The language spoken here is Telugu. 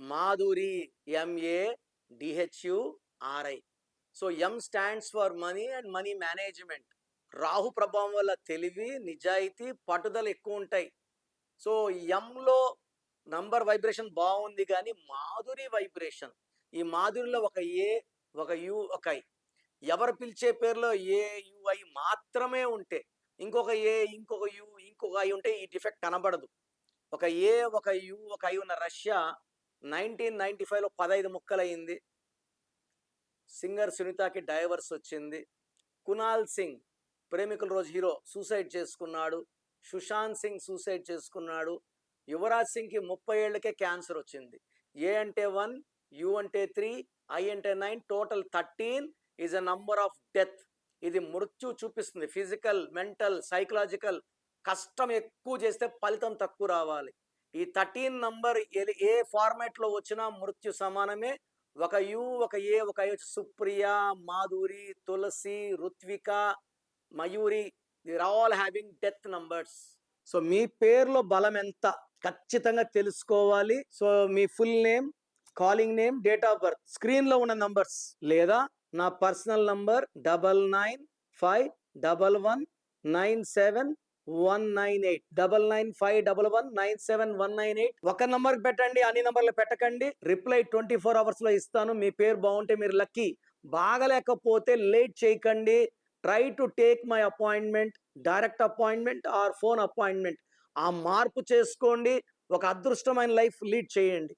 Madhuri M A D H U R I so M stands for money and money management Rahu ప్రభావం వల్ల తెలివి నిజాయితీ పట్టుదల ఎక్కువ ఉంటాయి. సో ఎంలో నంబర్ వైబ్రేషన్ బాగుంది కానీ మాధురి వైబ్రేషన్ ఈ మాధురిలో ఒక ఏ ఒక యు ఒక ఐ ఎవరు పిలిచే పేరులో ఏ యుఐ మాత్రమే ఉంటే ఇంకొక ఏ ఇంకొక యు ఇంకొక ఐ ఉంటే ఈ డిఫెక్ట్ కనబడదు. ఒక ఏ ఒక యు ఒక ఐ ఉన్న రష్యా నైన్టీన్ నైంటీ ఫైవ్లో పదహైదు ముక్కలయ్యింది. సింగర్ సునీతకి డైవర్స్ వచ్చింది. కునాల్ సింగ్ ప్రేమికుల రోజు హీరో సూసైడ్ చేసుకున్నాడు. సుశాంత్ సింగ్ సూసైడ్ చేసుకున్నాడు. యువరాజ్ సింగ్కి ముప్పై ఏళ్ళకే క్యాన్సర్ వచ్చింది. ఏ అంటే వన్ యు అంటే త్రీ ఐ అంటే nine total thirteen is a number of death. ఇది మృత్యు చూపిస్తుంది. ఫిజికల్ మెంటల్ సైకలాజికల్ కష్టం ఎక్కువ చేస్తే ఫలితం తక్కువ రావాలి. ఈ థర్టీన్ నంబర్ ఏ ఫార్మాట్లో వచ్చినా మృత్యు సమానమే. ఒక యు ఒక ఏ ఒక I Supriya Madhuri Tulasi Ruthvika Mayuri. They're all having death numbers so మీ పేర్లో బలం ఎంత ఖచ్చితంగా తెలుసుకోవాలి. So me full name calling name date of birth స్క్రీన్లో ఉన్న నంబర్స్ లేదా నా personal number double nine five double one nine seven one nine eight double nine five double one nine seven one nine eight ఒక నంబర్ పెట్టండి అన్ని నంబర్లు పెట్టకండి. రిప్లై ట్వంటీ ఫోర్ అవర్స్లో ఇస్తాను మీ పేరు బాగుంటే మీరు లక్కీ. బాగలేకపోతే లేట్ చేయకండి. Try to take my appointment direct appointment or phone appointment. ఆ మార్పు చేసుకోండి ఒక అదృష్టమైన లైఫ్ లీడ్ చేయండి.